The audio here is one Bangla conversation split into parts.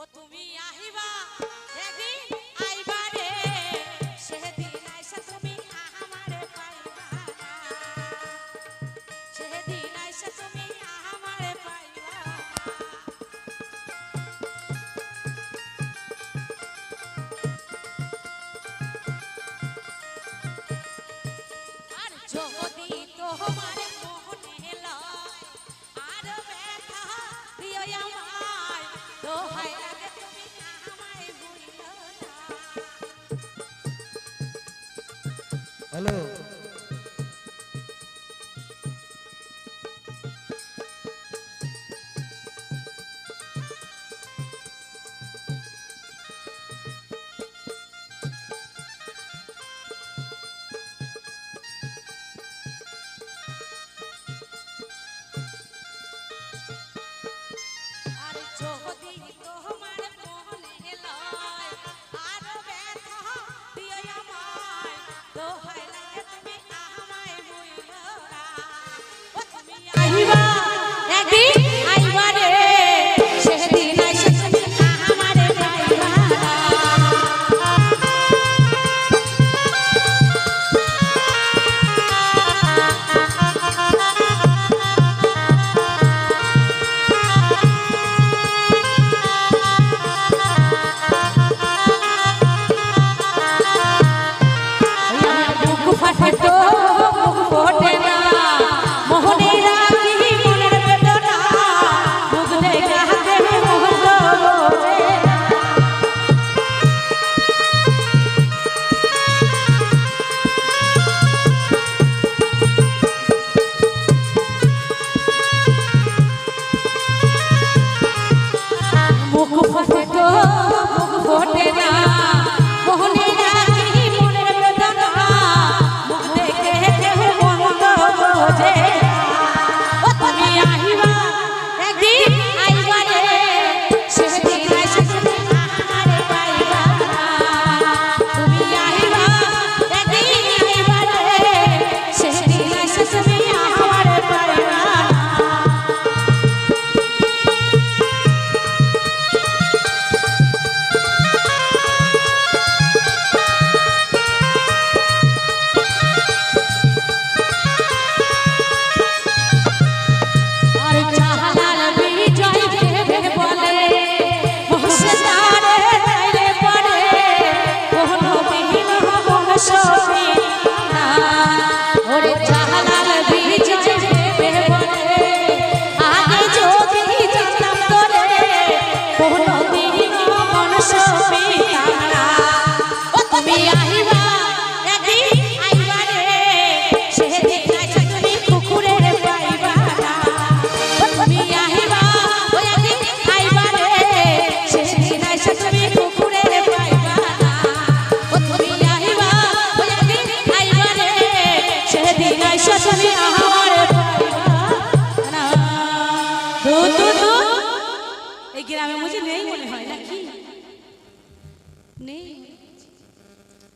ও তুমি আহিবা সেদিন আইবা রে। সেদিন আইসা তুমি আমারে পাইবা সেদিন আইসা তুমি আমারে পাইবা আর যদি তোমার মনে লয়, আর ব্যথা দিও আমায়, দোহাই Hello.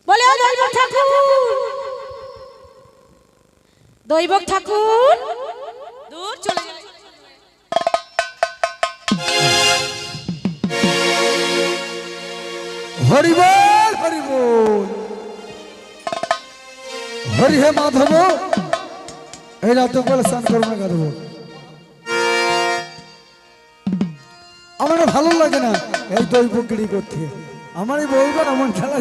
বলে দৈব ঠাকুর! দৈব ঠাকুর, দূর চলে হরি হে মাধব, এই রাত বলে স্নান করব গাধব আমার ভালো লাগে না এই দৈব গিড়ি করতে। আমার এই বউটা এমন খেলা